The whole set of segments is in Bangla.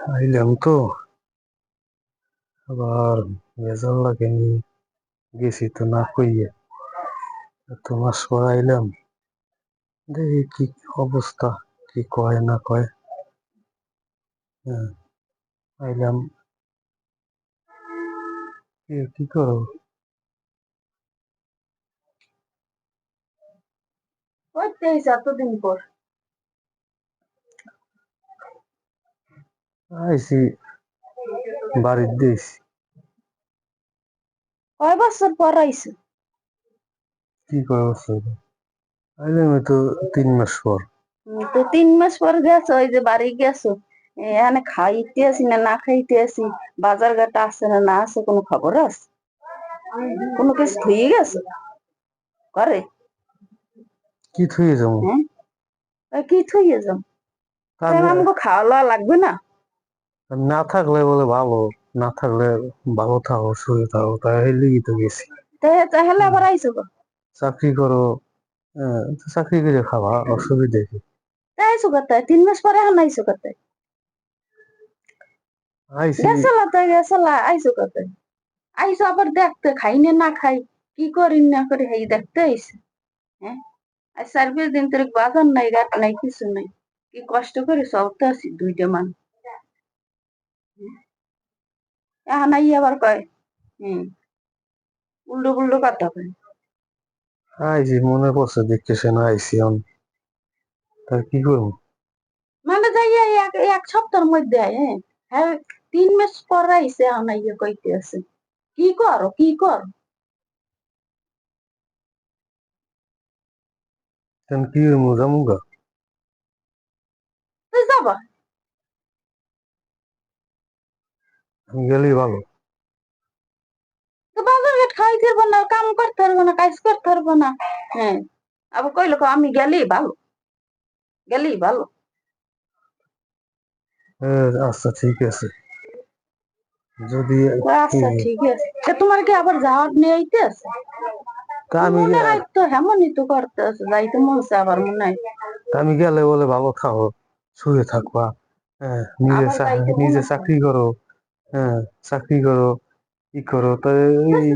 আইলাম তো আবার ভেজাল লাগেনি, গেছি তো না কইয়ে। এত মাস আইলাম। দেখি কি অবস্থা, কি কয় না কয়। হ্যাঁ আইলাম। কি কি করো? ওই তেইশ এতদিন পর। বাড়ির কয় বছর পর আইসো কি কয় বছর? আইলাম এই তো তিন মাস পর। উম, তো তিন মাস পর গেছো ওই যে বাড়ি গেছো। এখানে খাইতে আসি না না খাইতে আসি? বাজার ঘাট আছে না না আছে কোনো খবর আছে? কোনো কিছু থুয়ে গেছো? করে কি থুয়ে যাব? হ্যাঁ? কি থুয়ে আমি- আমাকে খাওয়া লওয়া লাগবে না? না থাকলে বলে ভালো না থাকলে ভালো থাকো শুয়ে থাকো লিগি তো গেছি তাহলে আবার আইসো চাকরি করো চাকরি করে খাবা অসুবিধা কি? তিন মাস পরে আইসো করতে গেছলা তো গেছলা আইসো করতে আইসো আবার দেখতে খাই না না খাই কি করি না করি হেই দেখতে আইসো। হ্যাঁ? আর সার্ভিস দিন তোর বাজার নাই ঘাট নাই কিছু নাই। কি কষ্ট করে সব তো আছি দুইটা মান আই আবার কয়। হম। উল্টো পুল্টো কথা কয়। আইসি মনে পড়ছে দেখতেছে না আইসি অন তা কি করব? মানে যাই এক এক সপ্তাহের মধ্যে হ্যাঁ? হ্যাঁ তিন মাস পর আইসে এখন আইয়া কইতে আছে কি করো কি কর? তেন কি হইমু যামুগা তুই যাবা? গেলেই ভালো। তো বাজার ঘাট না কাম করতে পারব না কাজ করতে পারব না। হ্যাঁ আবার কইলো আমি গেলেই ভালো গেলেই ভালো। আচ্ছা ঠিক আছে। যদি আচ্ছা ঠিক আছে। তোমার কি আবার যাওয়ার নিয়ে আইতে আছে আমি তো হেমনই তো করতে আছে যাইতে মন চায় আবার মনে হয়। আমি গেলে বলে ভালো থাকো শুয়ে থাকবা। হ্যাঁ নিজে নিজে চাকরি করো। হ্যাঁ চাকরি করো কি করো তা এই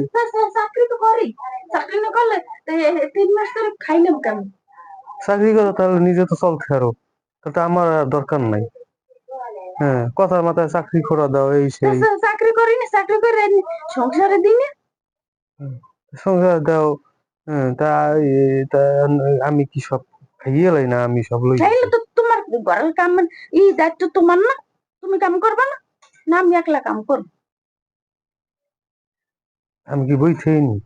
চাকরি তো করি। চাকরি না করলে তিন মাস ধরে খাইলাম কেমন চাকরি করো তাহলে নিজে তো চলতে পারো। তাতে আমার আর দরকার নাই। হ্যাঁ কথার মাথায় চাকরি করা দাও এই সেই। চাকরি করি না চাকরি করে সংসারে দিনে? সংসার দাও হ্যাঁ তা আমি কি সব খাইয়ে লাই না আমি সব লই তো তোমার ঘরের কাম মানে এই দায়িত্ব তোমার না? তুমি কাম করবা না? না আমি একলা কাম করব। আমি কি বই থেই নি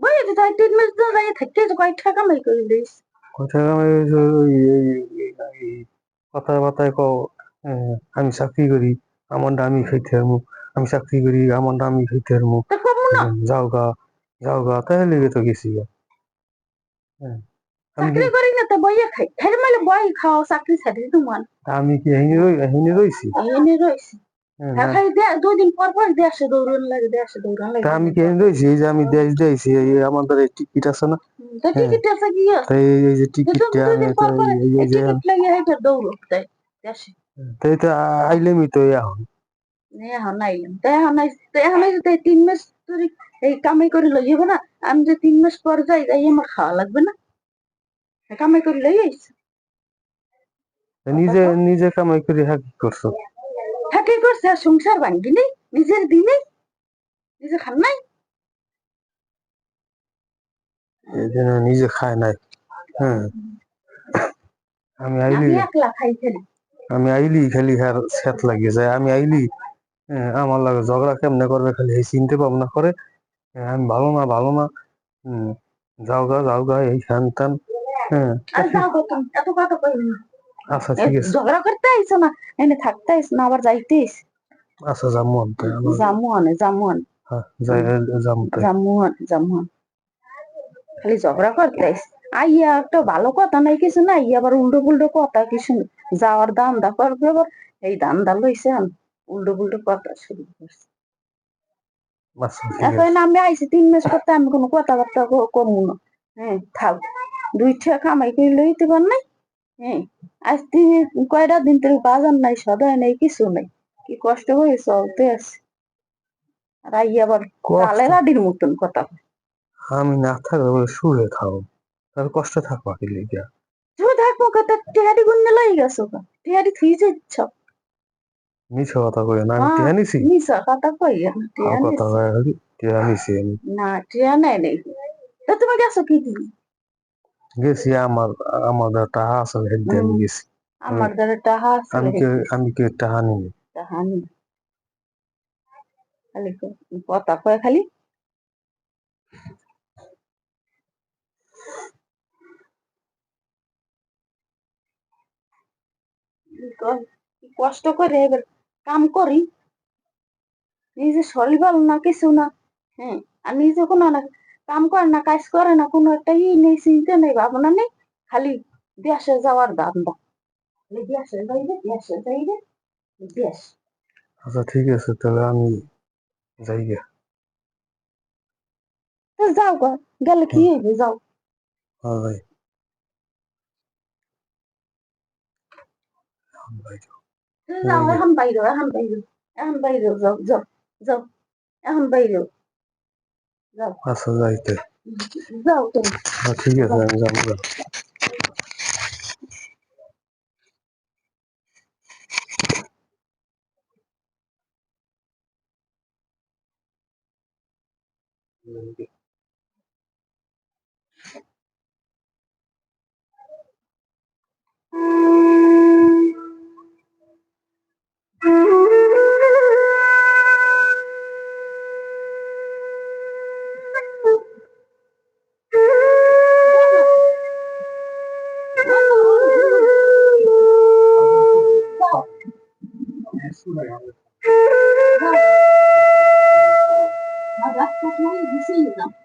বই তো তাই তিন মাস ধরে যাই থাকতে তো কয় টাকা কামাই করে দিস কথা আমি ওই যে ওই এই- এই- এই কথার মাথায় কও হ্যাঁ, আমি চাকরি করি আমারটা আমি খাইতে পারব আমি চাকরি করি আমারটা আমি খাইতে পারব তো যাও গা যাও গা তাই লেগে তো গেছি গা। চাকরি করি না তো বইয়ে খাই। খাই মানে বই খাও চাকরি ছাড়ি তোমার। আমি কি এহিনি রই এহিনি রইছি। হ্যাঁ, হ্যাঁ, তা আমি এই যে আমি দেশ দিয়েছি আমাদের এই টিকিট আছে না? তো টিকিট আছে কি? এই- এই যে তো তুমি টিকিটটা দুই দিন পর পর এই এই এই যে টিকিট লাগিয়ে হেঁটে দৌড়ো তাই তো আইলেমি তো এখন এখন আইলাম। তো এখন এখন আইস তিন মাস ধরে এই কামাই করে লই যাব না আমি যে তিন মাস পর যাই তাই আমার খাওয়া লাগবে না। হ্যাঁ, কামাই করে লই আইস। নিজে নিজে কামাই করে হ্যাঁ কি করছ? সংসার ভাঙ্গি নেই নিজের দিনে নিজে খান নাই? নিজে খায় নাই। হ্যাঁ। আমি আইলি আমি আইলি খালি হ্যাঁ স্যাত লাগিয়ে যায়। আমি আইলি হ্যাঁ, আমার লাগে ঝগড়া কেমনে করবে খালি এই চিনতে ভাবনা করে। হ্যাঁ, আমি ভালো না ভালো না। হম যাও গা যাও গা এই খান টান হ্যাঁ আর যাও গো তুমি এত কথা কই না। আচ্ছা ঠিক আছে। ঝগড়া করতে আইছো না এনে থাকতে আইছো না আবার যাইতে আইছো। আচ্ছা খালি ঝগড়া করতে আইয়া একটা ভালো কথা নাই কিছু না আইয়া আবার উল্টো পুল্টো কথা কিছু যাওয়ার করবে আবার এই লইছে উল্টো পুল্টো কথা শুরু করছে। আচ্ছা এখন আমি আইছি তিন মাস করতে আমি কোনো কথাবার্তা কমু না। হ্যাঁ থাক। দুই টাকা কামাই করে লইতে পার নাই? হ্যাঁ আজ তিনি কয়টা দিন থেকে বাজার নাই সদাই নাই কিছু নাই। কি কষ্ট করে চলতে আছে। আর আই আবার কালে রাডির মতন কথা আমি না থাকলে বলে শুয়ে খাও। তার কষ্ট থাকবা কি লিগা। তুমি থাকব কথা টিহারি গুন্নে লই গেছো টিহারি থুই যাচ্ছ। মিছে কথা কই না আমি হ্যাঁ। টিয়া নিছি? কথা কই না আর কথা নিছি। কয় খালি টিয়া আমি। না টিয়া নাই নাই তা তুমি গেছো কি দিন? গেছি আমার আমাদের টাহা আছে আমি হুম। গেছি। আমার দ্বারা টাহা আছে। আমি কে আমি কে টাহা নিনি? খালি কয় খালি। কষ্ট করে এবার কাম করি। নিজে শরীর ভালো না, কিছু না। হ্যাঁ আর নিজে কোনো না, কাম করে না, কাজ করে না, কোনো একটা ই নেই, চিন্তা নেই, ভাবনা নেই। খালি দেশে যাওয়ার খালি দেশে যাইবে দেশে যাইবে। আচ্ছা ঠিক আছে তাহলে আমি যাই গে। তো যাও গা গেলে কি হইবে যাও। হ্যাঁ ভাই ভাই তো যাও হুম। এখন বাইরে এখন বাইরে এখন বাইরে যাও যাও যাও এখন বাইরে। আচ্ছা যাইতে যাও তুমি হ্যাঁ, ঠিক আছে আমি যাব। গা। যাও 是你的。